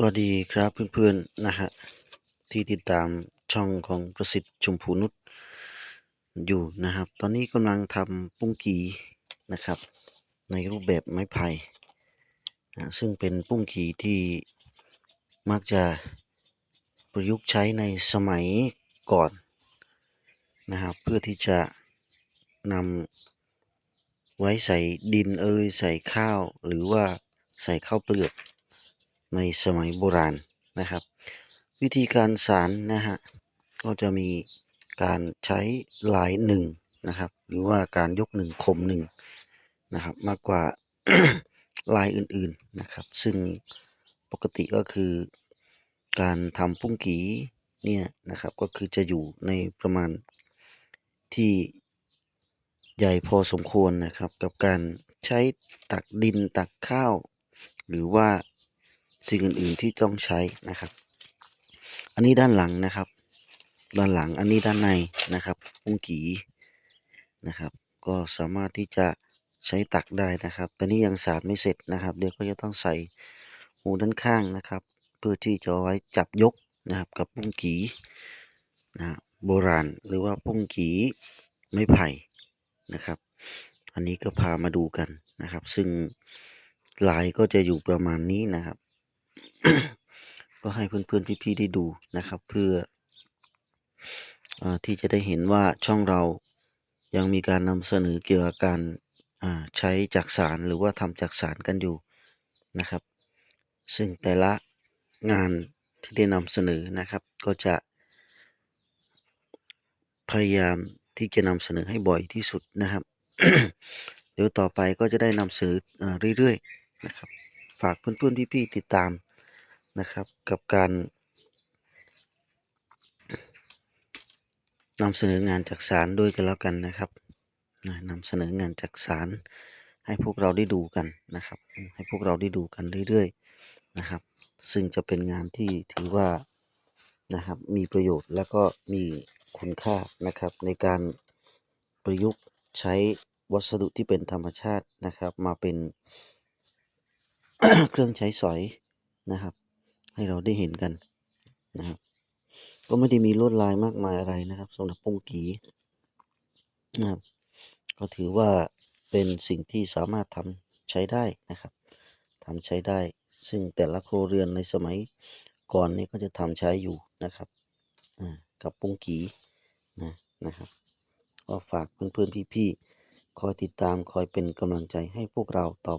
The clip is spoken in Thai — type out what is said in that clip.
สวัสดีครับเพื่อนๆนะฮะที่ติดตามช่องของประสิทธิ์ชมพูนุชอยู่นะครับ ตอนนี้กำลังทำปุ้งกีนะครับ ในรูปแบบไม้ไผ่นะซึ่งเป็นปุ้งกีที่มักจะประยุกต์ใช้ในสมัยก่อนนะครับ เพื่อที่จะนำไว้ใส่ดินเอยใส่ข้าวหรือว่าใส่ข้าวเปลือก ในสมัยโบราณนะครับ วิธีการสารนะฮะก็จะมีการใช้ลายหนึ่งนะครับ หรือว่าการยกหนึ่งคมหนึ่งนะครับ มากกว่าลายอื่นๆนะครับ ซึ่งปกติก็คือการทำปุ้งกีเนี่ยนะครับ ก็คือจะอยู่ในประมาณที่ใหญ่พอสมควรนะครับ กับการใช้ตักดินตักข้าว หรือว่า สิ่งอื่นๆที่ต้องใช้นะครับ อันนี้ด้านหลังนะครับ ด้านหลังอันนี้ด้านในนะครับปุ้งกีนะครับ ก็สามารถที่จะใช้ตักได้นะครับตอนนี้ยังสาดไม่เสร็จนะครับ เดี๋ยวก็จะต้องใส่หูด้านข้างนะครับ เพื่อที่จะไว้จับยกนะครับกับปุ้งกีนะโบราณหรือว่าปุ้งกีไม้ไผ่นะครับ อันนี้ก็พามาดูกันนะครับ ซึ่งลายก็จะอยู่ประมาณนี้นะครับ ก็ให้เพื่อนๆพี่ๆได้ดูนะครับ เพื่ออที่จะได้เห็นว่าช่องเรายังมีการนำเสนอเกี่ยวกับการใช้จักสารหรือว่าทำจักสารกันอยู่นะครับ ซึ่งแต่ละงานที่ได้นำเสนอนะครับ ก็จะ พยายามที่จะนำเสนอให้บ่อยที่สุดนะครับ เดี๋ยวต่อไปก็จะได้นำเสนอเรื่อยๆนะครับ ฝากเพื่อนๆพี่ๆติดตาม นะครับ กับการนำเสนองานจักสารด้วยกันแล้วกันนะครับนำเสนองานจักสารให้พวกเราได้ดูกันนะครับ ให้พวกเราได้ดูกันเรื่อยๆนะครับ ซึ่งจะเป็นงานที่ถือว่านะครับมีประโยชน์แล้วก็มีคุณค่านะครับ ในการประยุกต์ใช้วัสดุที่เป็นธรรมชาตินะครับ มาเป็นเครื่องใช้สอยนะครับ ให้เราได้เห็นกันนะครับ ก็ไม่ได้มีลวดลายมากมายอะไรนะครับสำหรับปุ้งกีนะครับ ก็ถือว่าเป็นสิ่งที่สามารถทำใช้ได้นะครับทำใช้ได้ ซึ่งแต่ละครัวเรือนในสมัยก่อนนี้ก็จะทำใช้อยู่นะครับกับปุ้งกีนะนะครับก็ฝากเพื่อนๆพี่ๆคอยติดตามคอยเป็นกำลังใจให้พวกเราต่อ